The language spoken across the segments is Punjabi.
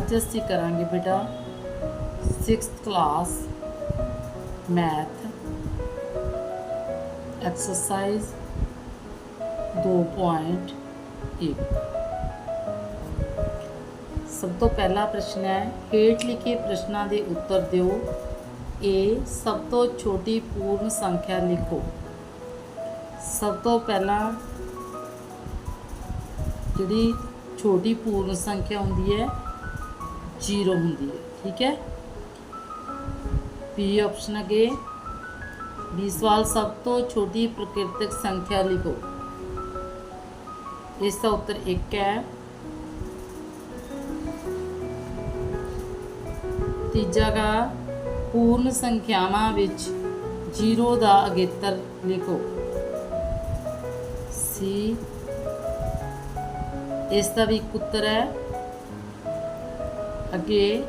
ਅੱਜ ਅਸੀਂ ਕਰਾਂਗੇ ਬੇਟਾ 6th ਕਲਾਸ ਮੈਥ ਐਕਸਰਸਾਈਜ਼ 2.1 ਸਭ ਤੋਂ ਪਹਿਲਾ ਪ੍ਰਸ਼ਨ ਹੈ, ਹੇਠ ਲਿਖੇ ਪ੍ਰਸ਼ਨਾਂ ਦੇ ਉੱਤਰ ਦਿਓ। A, ਸਭ ਤੋਂ ਛੋਟੀ ਪੂਰਨ ਸੰਖਿਆ ਲਿਖੋ। ਸਭ ਤੋਂ ਪਹਿਲਾਂ ਜਿਹੜੀ ਛੋਟੀ ਪੂਰਨ ਸੰਖਿਆ ਹੁੰਦੀ ਹੈ ਜੀਰੋ ਹੁੰਦੀ ਹੈ, ਠੀਕ ਹੈ? ਬੀ ਆਪਸ਼ਨ ਅਗੇ ਬੀ ਸਵਾਲ ਸਭ ਤੋਂ ਛੋਟੀ ਪ੍ਰਕਿਰਤਿਕ ਸੰਖਿਆ ਲਿਖੋ। ਇਸ ਦਾ ਉੱਤਰ 1 ਹੈ। ਤੀਜਾ ਗਾ, ਪੂਰਨ ਸੰਖਿਆਵਾਂ ਵਿੱਚ 0 ਦਾ ਅਗੇਤਰ ਲਿਖੋ। ਸੀ ਇਸ ਦਾ ਵੀ ਇੱਕ ਉੱਤਰ ਹੈ। ਅੱਗੇ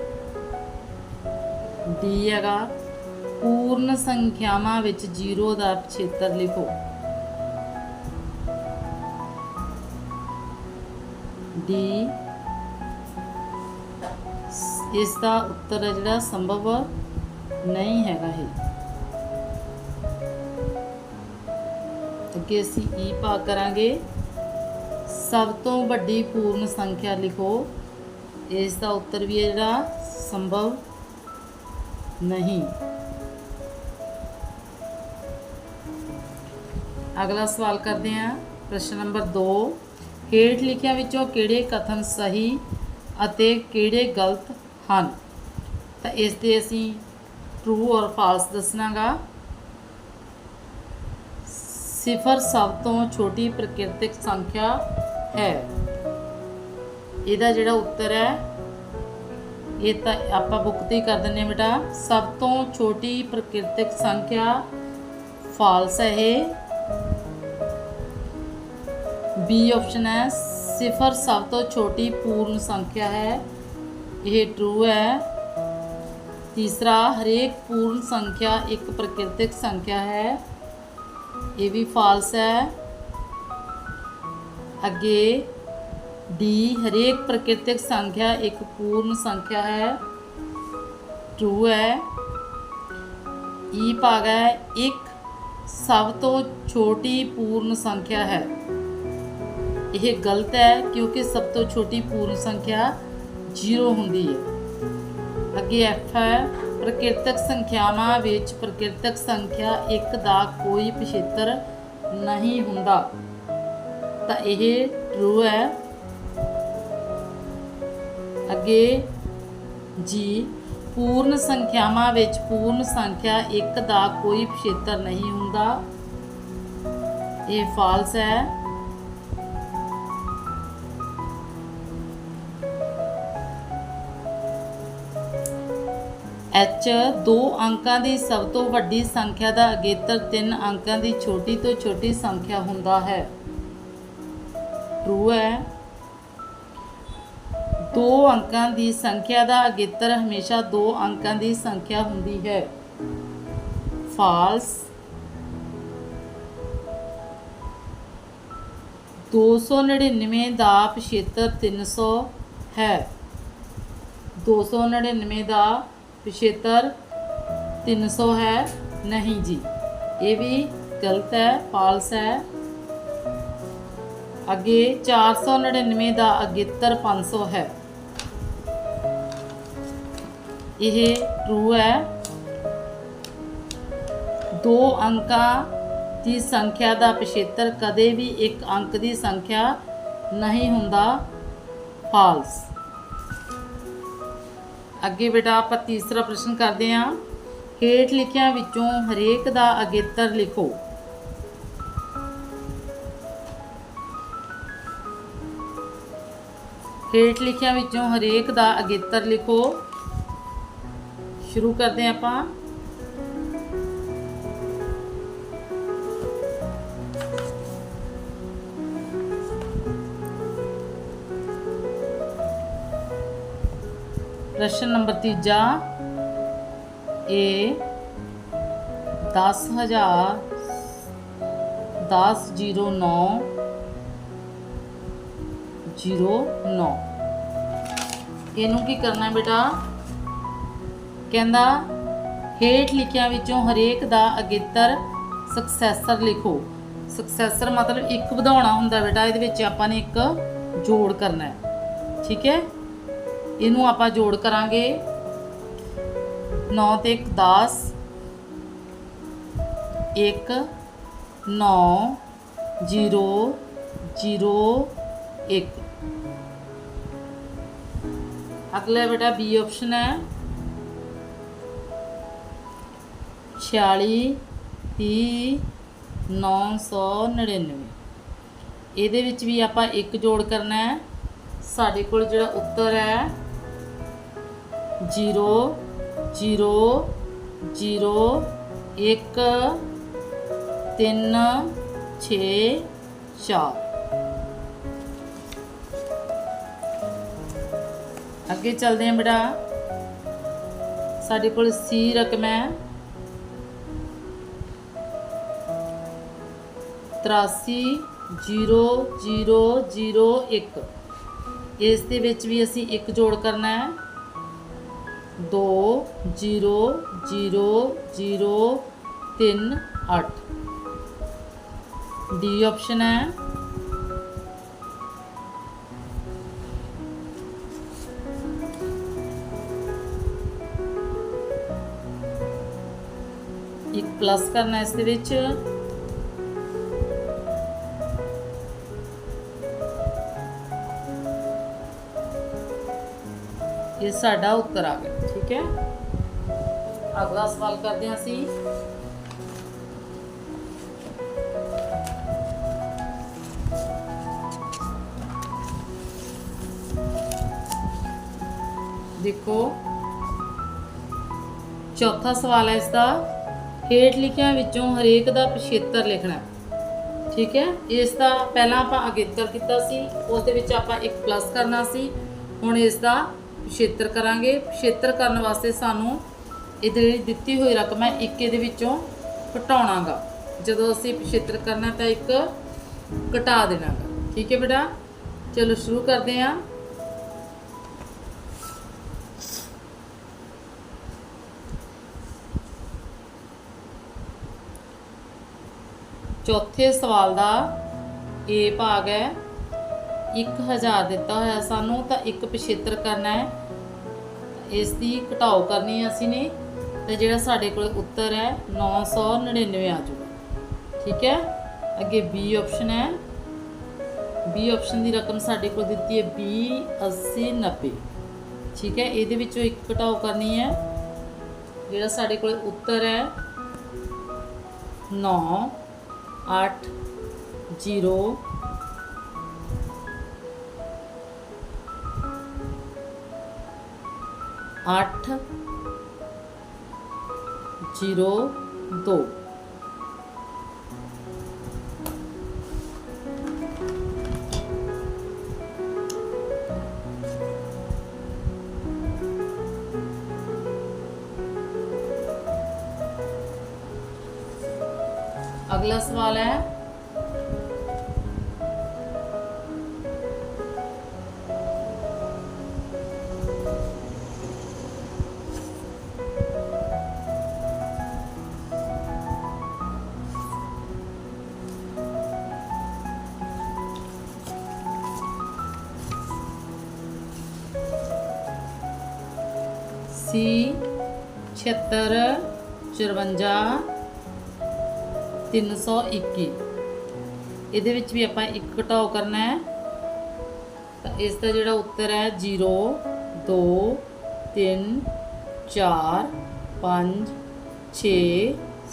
ਡੀ ਹੈਗਾ, ਪੂਰਨ ਸੰਖਿਆਵਾਂ ਵਿੱਚ 0 ਦਾ ਪਿਛੇਤਰ ਲਿਖੋ। ਡੀ, ਇਸ ਦਾ ਉੱਤਰ ਹੈ ਜਿਹੜਾ ਸੰਭਵ ਨਹੀਂ ਹੈਗਾ ਇਹ। ਅੱਗੇ ਅਸੀਂ e ਈ ਪਾ ਕਰਾਂਗੇ। ਸਭ ਤੋਂ ਵੱਡੀ ਪੂਰਨ ਸੰਖਿਆ ਲਿਖੋ। ਇਸ ਦਾ ਉੱਤਰ ਵੀ ਹੈ ਜਿਹੜਾ ਸੰਭਵ ਨਹੀਂ। ਅਗਲਾ ਸਵਾਲ ਕਰਦੇ ਹਾਂ। ਪ੍ਰਸ਼ਨ ਨੰਬਰ 2 ਹੇਠ ਲਿਖਿਆਂ ਵਿੱਚੋਂ ਕਿਹੜੇ ਕਥਨ ਸਹੀ ਅਤੇ ਕਿਹੜੇ ਗਲਤ ਹਨ? ਤਾਂ ਇਸ ਤੇ ਅਸੀਂ ਟਰੂ ਔਰ ਫਾਲਸ ਦੱਸਣਾਗਾ। ਸਿਫਰ ਸਭ ਤੋਂ ਛੋਟੀ ਪ੍ਰਕਿਰਤਿਕ ਸੰਖਿਆ ਹੈ। ਇਹਦਾ ਜਿਹੜਾ ਉੱਤਰ ਹੈ, ਇਹ ਤਾਂ ਆਪਾਂ ਬੁੱਕ ਤੇ ਹੀ ਕਰ ਦਿੰਨੇ ਬੇਟਾ। ਸਭ ਤੋਂ ਛੋਟੀ ਪ੍ਰਕਿਰਤਿਕ ਸੰਖਿਆ ਫਾਲਸ ਹੈ। ਇਹ ਬੀ ਆਪਸ਼ਨ ਹੈ, ਸਿਫਰ ਸਭ ਤੋਂ ਛੋਟੀ ਪੂਰਨ ਸੰਖਿਆ ਹੈ। ਇਹ ਟਰੂ ਹੈ। ਤੀਸਰਾ, ਹਰੇਕ ਪੂਰਨ ਸੰਖਿਆ ਇੱਕ ਪ੍ਰਕਿਰਤਿਕ ਸੰਖਿਆ ਹੈ। ਇਹ ਵੀ ਫਾਲਸ ਹੈ। ਅੱਗੇ ਡੀ ਹਰੇਕ ਪ੍ਰਕਿਰਤਿਕ ਸੰਖਿਆ ਇੱਕ ਪੂਰਨ ਸੰਖਿਆ ਹੈ। ਟਰੂ ਹੈ। ਈ ਭਾਗ ਹੈ। ਇੱਕ ਸਭ ਤੋਂ ਛੋਟੀ ਪੂਰਨ ਸੰਖਿਆ ਹੈ। ਇਹ ਗਲਤ ਹੈ ਕਿਉਂਕਿ ਸਭ ਤੋਂ ਛੋਟੀ ਪੂਰਨ ਸੰਖਿਆ 0 ਹੁੰਦੀ ਹੈ। ਅੱਗੇ ਐਫ ਹੈ। ਪ੍ਰਕਿਰਤਕ ਸੰਖਿਆਵਾਂ ਵਿੱਚ ਪ੍ਰਕਿਰਤਕ ਸੰਖਿਆ 1 ਦਾ ਕੋਈ ਪਿਛੇਤਰ ਨਹੀਂ ਹੁੰਦਾ। ਤਾਂ ਇਹ ਟਰੂ ਹੈ। ਅੱਗੇ ਜੀ, ਪੂਰਨ ਸੰਖਿਆਵਾਂ ਵਿੱਚ ਪੂਰਨ ਸੰਖਿਆ 1 ਦਾ ਕੋਈ ਪਿਛੇਤਰ ਨਹੀਂ ਹੁੰਦਾ। ਇਹ ਫਾਲਸ ਹੈ। ਐਚ ਦੋ ਅੰਕਾਂ ਦੀ ਸਭ ਤੋਂ ਵੱਡੀ ਸੰਖਿਆ ਦਾ ਅਗੇਤਰ ਤਿੰਨ ਅੰਕਾਂ ਦੀ ਛੋਟੀ ਤੋਂ ਛੋਟੀ ਸੰਖਿਆ ਹੁੰਦਾ ਹੈ। ਟਰੂ ਹੈ। ਦੋ ਅੰਕਾਂ ਦੀ ਸੰਖਿਆ ਦਾ ਅਗੇਤਰ ਹਮੇਸ਼ਾ ਦੋ ਅੰਕਾਂ ਦੀ ਸੰਖਿਆ ਹੁੰਦੀ ਹੈ। ਫਾਲਸ 299 ਦਾ ਪਿਛੇਤਰ 300 ਹੈ। 299 ਦਾ ਪਿਛੇਤਰ 300 ਹੈ। ਨਹੀਂ ਜੀ, ਇਹ ਵੀ ਗਲਤ ਹੈ, ਫਾਲਸ ਹੈ। ਅੱਗੇ 499 ਦਾ ਅਗੇਤਰ 500 ਹੈ। ਇਹ ਟਰੂ ਹੈ। ਦੋ ਅੰਕਾਂ ਦੀ ਸੰਖਿਆ ਦਾ ਪਿਛੇਤਰ ਕਦੇ ਵੀ ਇੱਕ ਅੰਕ ਦੀ ਸੰਖਿਆ ਨਹੀਂ ਹੁੰਦਾ। ਫਾਲਸ ਅੱਗੇ ਬੇਟਾ ਆਪਾਂ ਤੀਸਰਾ ਪ੍ਰਸ਼ਨ ਕਰਦੇ ਹਾਂ। ਹੇਠ ਲਿਖਿਆਂ ਵਿੱਚੋਂ ਹਰੇਕ ਦਾ ਅਗੇਤਰ ਲਿਖੋ। ਹੇਠ ਲਿਖਿਆਂ ਵਿੱਚੋਂ ਹਰੇਕ ਦਾ ਅਗੇਤਰ ਲਿਖੋ। ਸ਼ੁਰੂ ਕਰਦੇ ਹਾਂ ਆਪਾਂ। ਪ੍ਰਸ਼ਨ ਨੰਬਰ ਤੀਜਾ। ਏ 10000 1009 09 ਇਹਨੂੰ ਕੀ ਕਰਨਾ ਹੈ ਬੇਟਾ? ਕਹਿੰਦਾ, ਹੇਠ ਲਿਖਿਆਂ ਵਿੱਚੋਂ ਹਰੇਕ ਦਾ ਅਗੇਤਰ ਸਕਸੈਸਰ ਲਿਖੋ। ਸਕਸੈਸਰ ਮਤਲਬ ਇੱਕ ਵਧਾਉਣਾ ਹੁੰਦਾ ਬੇਟਾ, ਇਹਦੇ ਵਿੱਚ ਆਪਾਂ ਨੇ ਇੱਕ ਜੋੜ ਕਰਨਾ ਹੈ। ਠੀਕ ਹੈ? ਇਹਨੂੰ ਆਪਾਂ ਜੋੜ ਕਰਾਂਗੇ। 9 ਤੇ 1 10 1 9 0 0 1 ਅਗਲਾ ਬੇਟਾ ਬੀ ਆਪਸ਼ਨ ਹੈ। 46 30 999 ਇਹਦੇ ਵਿੱਚ ਵੀ ਆਪਾਂ ਇੱਕ ਜੋੜ ਕਰਨਾ ਹੈ। ਸਾਡੇ ਕੋਲ ਜਿਹੜਾ ਉੱਤਰ ਹੈ 0 0 0 1 3 6 4 ਅੱਗੇ ਚੱਲਦੇ ਹਾਂ ਬੇਟਾ। ਸਾਡੇ ਕੋਲ ਸੀ ਰਕਮ ਹੈ। 830001 ਇਸ ਦੇ ਵਿੱਚ ਵੀ ਅਸੀਂ ਇੱਕ ਜੋੜ ਕਰਨਾ ਹੈ। 2 0 0 0 3 8 ਡੀ ਆਪਸ਼ਨ ਹੈ। ਇੱਕ ਪਲੱਸ ਕਰਨਾ ਇਸ ਦੇ ਵਿੱਚ। ਇਹ ਸਾਡਾ ਉੱਤਰ ਆ ਗਿਆ ਠੀਕ ਹੈ? ਅਗਲਾ ਸਵਾਲ ਕਰਦੇ ਹਾਂ ਅਸੀਂ। ਦੇਖੋ, ਚੌਥਾ ਸਵਾਲ ਹੈ ਇਸ ਦਾ ਹੇਠ ਲਿਖਿਆਂ ਵਿੱਚੋਂ ਹਰੇਕ ਦਾ ਪਿਛੇਤਰ ਲਿਖਣਾ ਠੀਕ ਹੈ? ਇਸ ਦਾ ਪਹਿਲਾਂ ਆਪਾਂ ਅਗੇਤਰ ਕੀਤਾ ਸੀ, ਉਸ ਦੇ ਵਿੱਚ ਆਪਾਂ ਇੱਕ ਪਲੱਸ ਕਰਨਾ ਸੀ। ਹੁਣ ਇਸ ਦਾ ਛੇਤਰ ਕਰਾਂਗੇ। ਛੇਤਰ ਕਰਨ ਵਾਸਤੇ ਸਾਨੂੰ ਇਹਦੇ ਜਿਹੜੀ ਦਿੱਤੀ ਹੋਈ ਰਕਮ ਹੈ ਇੱਕ ਇਹਦੇ ਵਿੱਚੋਂ ਘਟਾਉਣਾਗਾ। ਜਦੋਂ ਅਸੀਂ ਪਿਛੇਤਰ ਕਰਨਾ ਤਾਂ ਇੱਕ ਘਟਾ ਦੇਣਾਗਾ। ਠੀਕ ਹੈ ਬੇਟਾ? ਚਲੋ ਸ਼ੁਰੂ ਕਰਦੇ ਹਾਂ। ਚੌਥੇ ਸਵਾਲ ਦਾ A ਭਾਗ ਹੈ। 1000 ਦਿੱਤਾ ਹੋਇਆ ਸਾਨੂੰ, ਤਾਂ ਇੱਕ ਪਿਛੇਤਰ ਕਰਨਾ ਹੈ। ਇਸ ਦੀ ਘਟਾਓ ਕਰਨੀ ਹੈ ਅਸੀਂ ਨੇ, ਤਾਂ ਜਿਹੜਾ ਸਾਡੇ ਕੋਲ ਉੱਤਰ ਹੈ 999 ਆ ਜਾਊਗਾ। ਠੀਕ ਹੈ? ਅੱਗੇ ਬੀ ਆਪਸ਼ਨ ਹੈ। ਬੀ ਆਪਸ਼ਨ ਦੀ ਰਕਮ ਸਾਡੇ ਕੋਲ ਦਿੱਤੀ ਹੈ 20 80 90 ਠੀਕ ਹੈ? ਇਹਦੇ ਵਿੱਚੋਂ ਇੱਕ ਘਟਾਓ ਕਰਨੀ ਹੈ। ਜਿਹੜਾ ਸਾਡੇ ਕੋਲ ਉੱਤਰ ਹੈ 9 8 0 अठ ज़ीरो दो। अगला सवाल है ਪਝੱਤਰ 54 321 ਇਹਦੇ ਵਿੱਚ ਵੀ ਆਪਾਂ ਇੱਕ ਘਟਾਓ ਕਰਨਾ ਹੈ। ਤਾਂ ਇਸ ਦਾ ਜਿਹੜਾ ਉੱਤਰ ਹੈ 0 2 3 4 5 6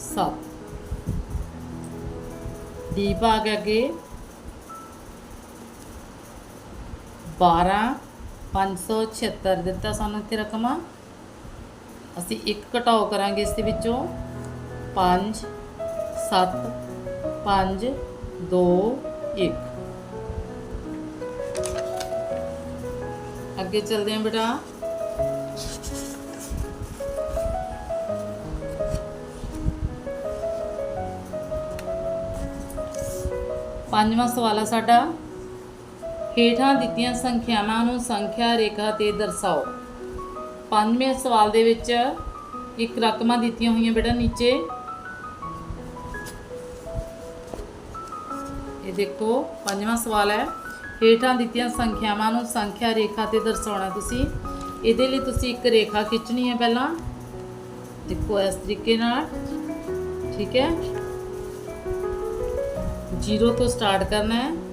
7 ਡੀ ਭਾਗ ਅੱਗੇ। 12 576 ਦਿੱਤਾ ਸਾਨੂੰ ਇੱਥੇ ਰਕਮਾਂ। ਅਸੀਂ ਇੱਕ ਘਟਾਓ ਕਰਾਂਗੇ ਇਸ ਦੇ ਵਿੱਚੋਂ। 5 7 5 2 1 ਅੱਗੇ ਚੱਲਦੇ ਹਾਂ ਬੇਟਾ। ਪੰਜਵਾਂ ਸਵਾਲ ਆ ਸਾਡਾ। ਹੇਠਾਂ ਦਿੱਤੀਆਂ ਸੰਖਿਆਵਾਂ ਨੂੰ ਸੰਖਿਆ ਰੇਖਾ ਤੇ ਦਰਸਾਓ। ਪੰਜਵੇਂ ਸਵਾਲ ਦੇ ਵਿੱਚ ਇੱਕ ਰਕਮਾਂ ਦਿੱਤੀਆਂ ਹੋਈਆਂ ਬੇਟਾ ਨੀਚੇ। ਇਹ ਦੇਖੋ, ਪੰਜਵਾਂ ਸਵਾਲ ਹੈ। ਹੇਠਾਂ ਦਿੱਤੀਆਂ ਸੰਖਿਆਵਾਂ ਨੂੰ ਸੰਖਿਆ ਰੇਖਾ ਤੇ ਦਰਸਾਉਣਾ ਤੁਸੀਂ। ਇਹਦੇ ਲਈ ਤੁਸੀਂ ਇੱਕ ਰੇਖਾ ਖਿੱਚਣੀ ਹੈ ਪਹਿਲਾਂ। ਦੇਖੋ, ਇਸ ਤਰੀਕੇ ਨਾਲ। ਠੀਕ ਹੈ। ਜ਼ੀਰੋ ਤੋਂ ਸਟਾਰਟ ਕਰਨਾ ਹੈ।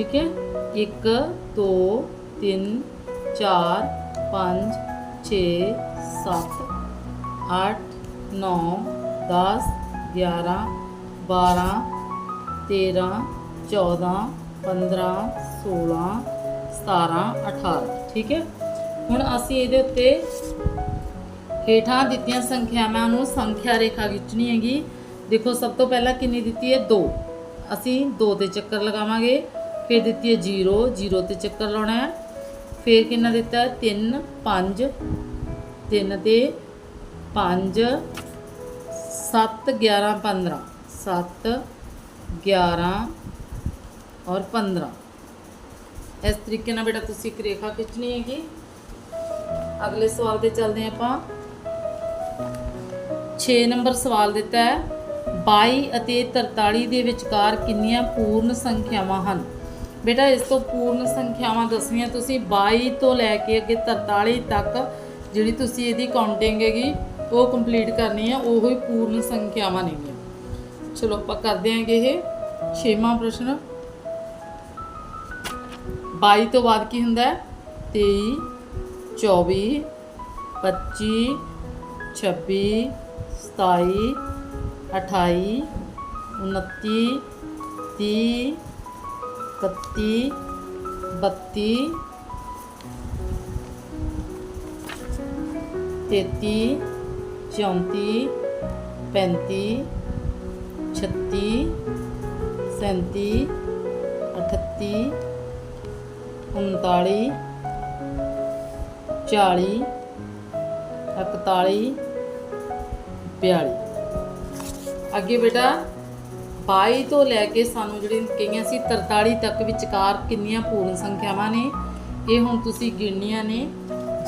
ਠੀਕ ਹੈ? 1 2 3 4 5 6 7 8 9 10 11 12 13 14 15 16 17 18 ਠੀਕ ਹੈ? ਹੁਣ ਅਸੀਂ ਇਹਦੇ ਉੱਤੇ ਹੇਠਾਂ ਦਿੱਤੀਆਂ ਸੰਖਿਆਵਾਂ ਨੂੰ ਸੰਖਿਆ ਰੇਖਾ ਖਿੱਚਣੀ ਹੈਗੀ। ਦੇਖੋ, ਸਭ ਤੋਂ ਪਹਿਲਾਂ ਕਿੰਨੀ ਦਿੱਤੀ ਹੈ? 2 ਅਸੀਂ 2 ਤੇ ਚੱਕਰ ਲਗਾਵਾਂਗੇ। ਫਿਰ ਦਿੱਤੀ ਹੈ 0 0 ਤੇ ਚੱਕਰ ਲਾਉਣਾ ਹੈ। ਫਿਰ ਕਿੰਨਾ ਦਿੱਤਾ ਹੈ? 3 5 3 ਤੇ 5 7 11 15 7 11 ਔਰ 15 ਇਸ ਤਰੀਕੇ ਨਾਲ ਬੇਟਾ ਤੁਸੀਂ ਇੱਕ ਰੇਖਾ ਖਿੱਚਣੀ ਹੈਗੀ। ਅਗਲੇ ਸਵਾਲ ਤੇ ਚੱਲਦੇ ਹਾਂ ਆਪਾਂ। 6 ਨੰਬਰ ਸਵਾਲ ਦਿੱਤਾ ਹੈ। 22 ਅਤੇ 43 ਦੇ ਵਿਚਕਾਰ ਕਿੰਨੀਆਂ ਪੂਰਨ ਸੰਖਿਆਵਾਂ ਹਨ? ਬੇਟਾ, ਇਸ ਤੋਂ ਪੂਰਨ ਸੰਖਿਆਵਾਂ ਦੱਸਣੀਆਂ ਤੁਸੀਂ 22 ਤੋਂ ਲੈ ਕੇ ਅੱਗੇ 43 ਤੱਕ ਜਿਹੜੀ ਤੁਸੀਂ ਇਹਦੀ ਕਾਊਂਟਿੰਗ ਹੈਗੀ, ਉਹ ਕੰਪਲੀਟ ਕਰਨੀ ਹੈ ਉਹ ਹੀ ਪੂਰਨ ਸੰਖਿਆਵਾਂ ਨੇਗੀਆਂ ਚਲੋ, ਆਪਾਂ ਕਰਦੇ ਹਾਂਗੇ ਇਹ ਛੇਵਾਂ ਪ੍ਰਸ਼ਨ। 22 ਤੋਂ ਬਾਅਦ ਕੀ ਹੁੰਦਾ ਹੈ? 23 24 25 26 27 28 29 30 31 32 33 34 35 36 37 38 39 40 41 42 ਅੱਗੇ ਬੇਟਾ 22 ਤੋਂ ਲੈ ਕੇ ਸਾਨੂੰ ਜਿਹੜੀ ਕਹੀਆਂ ਸੀ 43 ਤੱਕ ਵਿਚਕਾਰ ਕਿੰਨੀਆਂ ਪੂਰਨ ਸੰਖਿਆਵਾਂ ਨੇ, ਇਹ ਹੁਣ ਤੁਸੀਂ ਗਿਣਨੀਆਂ ਨੇ।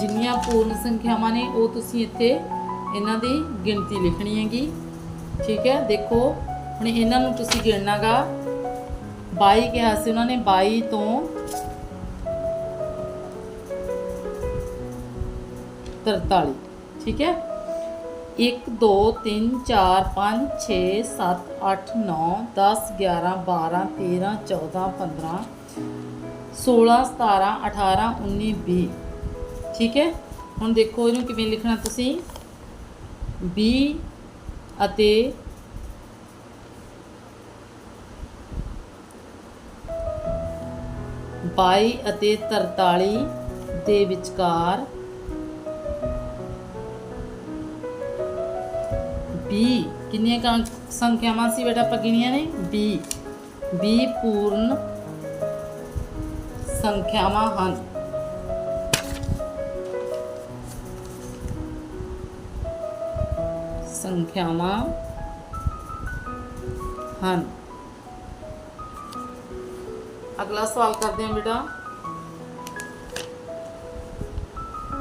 ਜਿੰਨੀਆਂ ਪੂਰਨ ਸੰਖਿਆਵਾਂ ਨੇ, ਉਹ ਤੁਸੀਂ ਇੱਥੇ ਇਹਨਾਂ ਦੀ ਗਿਣਤੀ ਲਿਖਣੀ ਹੈਗੀ। ਠੀਕ ਹੈ? ਦੇਖੋ, ਹੁਣ ਇਹਨਾਂ ਨੂੰ ਤੁਸੀਂ ਗਿਣਨਾਗਾ। 22 ਕਿਹਾ ਸੀ ਉਹਨਾਂ ਨੇ 22 ਤੋਂ 43 ਠੀਕ ਹੈ? 1 2 3 4 5 6 7 8 9 10 11 12 13 14 15 16 17 18 19 20 ਠੀਕ ਹੈ? ਹੁਣ ਦੇਖੋ ਇਹਨੂੰ ਕਿਵੇਂ ਲਿਖਣਾ ਤੁਸੀਂ? 20 ਅਤੇ ਬਾਈ ਅਤੇ 43 ਦੇ ਵਿਚਕਾਰ 20 ਕਿੰਨੀਆਂ ਕਾਂ- ਸੰਖਿਆਵਾਂ ਸੀ ਬੇਟਾ ਆਪਾਂ ਗਿਣੀਆਂ ਨੇ? 20 20 ਪੂਰਨ ਸੰਖਿਆਵਾਂ ਹਨ। ਸੰਖਿਆਵਾਂ ਹਨ। ਅਗਲਾ ਸਵਾਲ ਕਰਦੇ ਹਾਂ ਬੇਟਾ।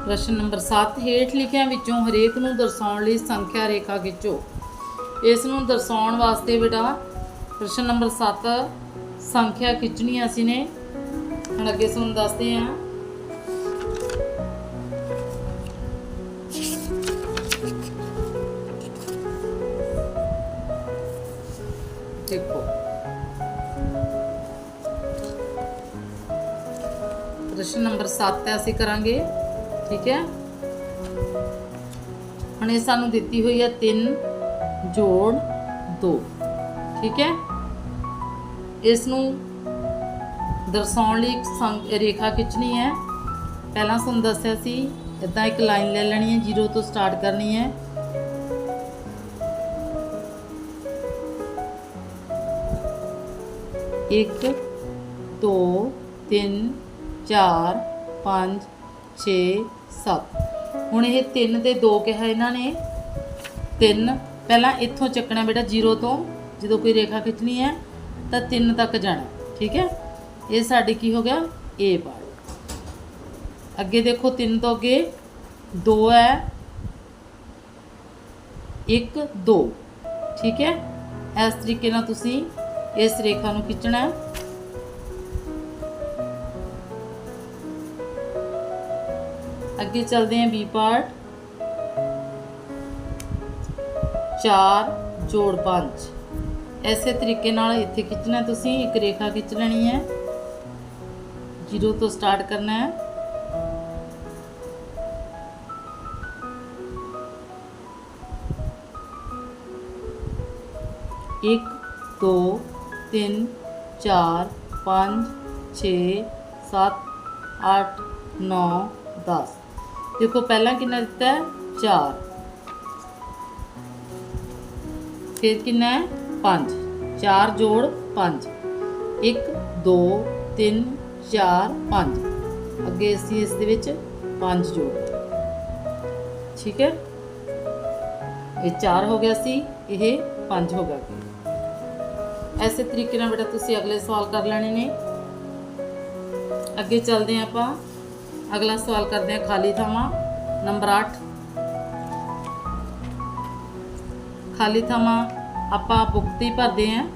ਪ੍ਰਸ਼ਨ ਨੰਬਰ 7 ਹੇਠ ਲਿਖਿਆਂ ਵਿੱਚੋਂ ਹਰੇਕ ਨੂੰ ਦਰਸਾਉਣ ਲਈ ਸੰਖਿਆ ਰੇਖਾ ਖਿੱਚੋ। ਇਸ ਨੂੰ ਦਰਸਾਉਣ ਵਾਸਤੇ ਬੇਟਾ ਪ੍ਰਸ਼ਨ ਨੰਬਰ 7 ਸੰਖਿਆ ਖਿੱਚਣੀ ਅਸੀਂ ਨੇ। ਹੁਣ ਅੱਗੇ ਤੁਹਾਨੂੰ ਦੱਸਦੇ ਹਾਂ ਦੇਖੋ। ਪ੍ਰਸ਼ਨ ਨੰਬਰ 7 ਅਸੀਂ ਕਰਾਂਗੇ। ਠੀਕ ਹੈ? ਹੁਣ ਇਹ ਸਾਨੂੰ ਦਿੱਤੀ ਹੋਈ ਹੈ 3 ਜੋੜ 2 ਠੀਕ ਹੈ? ਇਸ ਨੂੰ ਦਰਸਾਉਣ ਲਈ ਇੱਕ ਰੇਖਾ ਖਿੱਚਣੀ ਹੈ। ਪਹਿਲਾਂ ਤੁਹਾਨੂੰ ਦੱਸਿਆ ਸੀ ਇਦਾਂ ਇੱਕ ਲਾਈਨ ਲੈ ਲੈਣੀ ਹੈ, ਜ਼ੀਰੋ ਤੋਂ ਸਟਾਰਟ ਕਰਨੀ ਹੈ। ਇੱਕ, ਦੋ, ਤਿੰਨ 4 5 6 7 ਹੁਣ ਇਹ 3 ਤੇ 2 ਕਿਹਾ ਇਹਨਾਂ ਨੇ। 3 ਪਹਿਲਾਂ ਇੱਥੋਂ ਚੱਕਣਾ ਬੇਟਾ 0 ਤੋਂ, ਜਦੋਂ ਕੋਈ ਰੇਖਾ ਖਿੱਚਣੀ ਹੈ, ਤਾਂ 3 ਤੱਕ ਜਾਣਾ, ਠੀਕ ਹੈ? ਇਹ ਸਾਡੇ ਕੀ ਹੋ ਗਿਆ? A ਪਾਰਟ ਅੱਗੇ ਦੇਖੋ 3 ਤੋਂ ਅੱਗੇ 2 ਹੈ। 1 2 ਠੀਕ ਹੈ? ਇਸ ਤਰੀਕੇ ਨਾਲ ਤੁਸੀਂ ਇਸ ਰੇਖਾ ਨੂੰ ਖਿੱਚਣਾ ਹੈ। ਅੱਗੇ ਚੱਲਦੇ ਹਾਂ ਬੀ ਪਾਰਟ 4 ਜੋੜ 5 ਐਸੇ ਤਰੀਕੇ ਨਾਲ ਇੱਥੇ ਖਿੱਚਣਾ ਤੁਸੀਂ, ਇੱਕ ਰੇਖਾ ਖਿੱਚ ਲੈਣੀ ਹੈ। ਜ਼ੀਰੋ ਤੋਂ ਸਟਾਰਟ ਕਰਨਾ ਹੈ। ਇੱਕ, ਦੋ, ਤਿੰਨ, ਚਾਰ, ਪੰਜ, ਛੇ, ਸੱਤ, ਅੱਠ, ਨੌ, ਦਸ। ਦੇਖੋ ਪਹਿਲਾਂ ਕਿੰਨਾ ਦਿੱਤਾ ਹੈ? 4 ਫਿਰ ਕਿੰਨਾ ਹੈ? 5 4 ਜੋੜ 5 1 2 3 4 5 ਅੱਗੇ ਅਸੀਂ ਇਸ ਦੇ ਵਿੱਚ 5 ਜੋੜ। ਠੀਕ ਹੈ? ਇਹ 4 ਹੋ ਗਿਆ ਸੀ, ਇਹ 5 ਹੋ ਗਿਆ। ਐਸੇ ਤਰੀਕੇ ਨਾਲ ਬੇਟਾ ਤੁਸੀਂ ਅਗਲੇ ਸਵਾਲ ਕਰ ਲੈਣੇ ਨੇ। ਅੱਗੇ ਚੱਲਦੇ ਹਾਂ ਆਪਾਂ। ਅਗਲਾ ਸਵਾਲ ਕਰਦੇ ਹਾਂ ਖਾਲੀ ਥਾਵਾਂ ਨੰਬਰ 8 ਖਾਲੀ ਥਾਵਾਂ ਆਪਾਂ ਬੁਕਤੀ ਭਰਦੇ ਹਾਂ।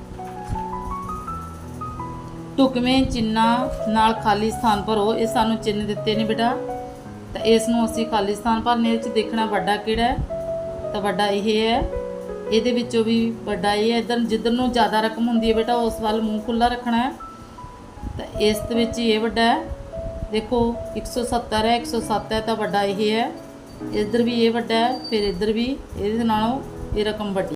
ਢੁਕਵੇਂ ਚਿੰਨ੍ਹਾਂ ਨਾਲ ਖਾਲੀ ਸਥਾਨ ਭਰੋ, ਇਹ ਸਾਨੂੰ ਚਿੰਨ੍ਹ ਦਿੱਤੇ ਨੇ ਬੇਟਾ। ਤਾਂ ਇਸ ਨੂੰ ਅਸੀਂ ਖਾਲੀ ਸਥਾਨ ਭਰਨੇ ਵਿੱਚ ਦੇਖਣਾ ਵੱਡਾ ਕਿਹੜਾ ਹੈ? ਤਾਂ ਵੱਡਾ ਇਹ ਹੈ। ਇਹਦੇ ਵਿੱਚੋਂ ਵੀ ਵੱਡਾ ਇਹ ਹੈ, ਇਧਰ ਜਿੱਧਰ ਨੂੰ ਜ਼ਿਆਦਾ ਰਕਮ ਹੁੰਦੀ ਹੈ ਬੇਟਾ, ਉਸ ਵੱਲ ਮੂੰਹ ਖੁੱਲਾ ਰੱਖਣਾ ਹੈ। ਤਾਂ ਇਸ ਦੇ ਵਿੱਚ ਇਹ ਵੱਡਾ ਹੈ। ਦੇਖੋ 170 ਹੈ 107 ਹੈ ਤਾਂ ਵੱਡਾ ਇਹ ਹੈ। ਇੱਧਰ ਵੀ ਇਹ ਵੱਡਾ ਹੈ, ਫਿਰ ਇੱਧਰ ਵੀ ਇਹਦੇ ਨਾਲੋਂ ਇਹ ਰਕਮ ਵੱਡੀ।